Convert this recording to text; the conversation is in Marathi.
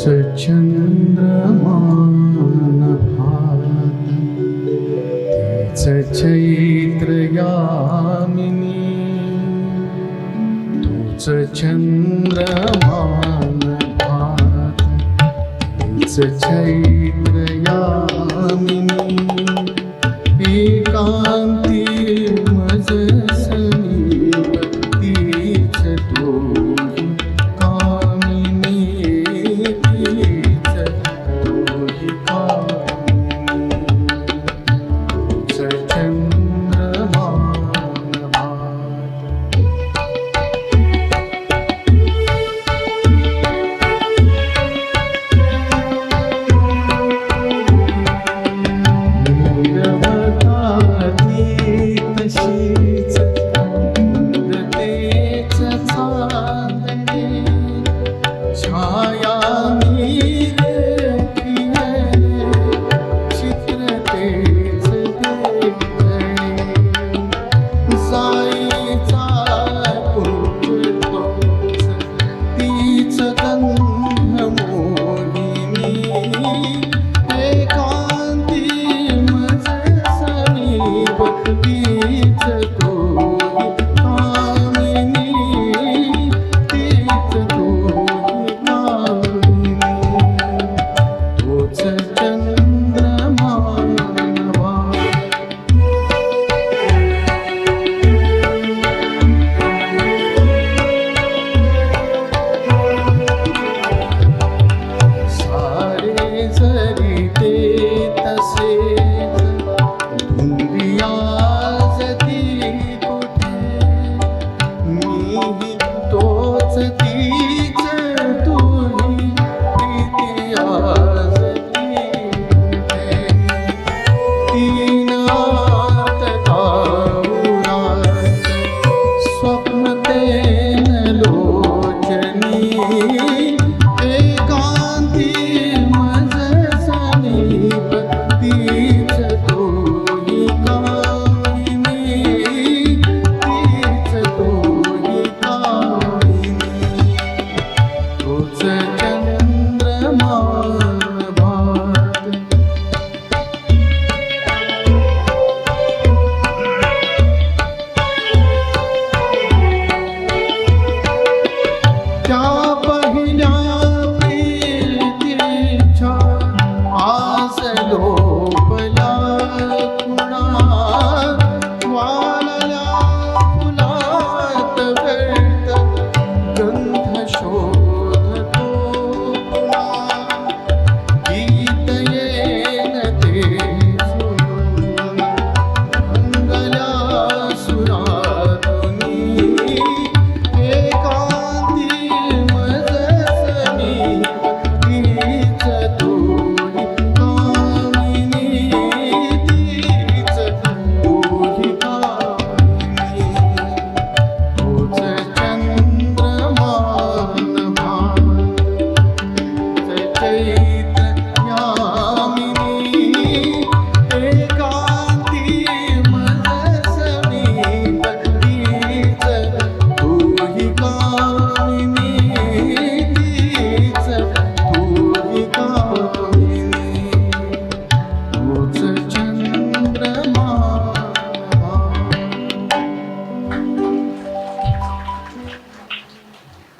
चंद्रमान भात तीच चैत्रयामिनी तूच चंद्रमान भात चैत्र तोच ती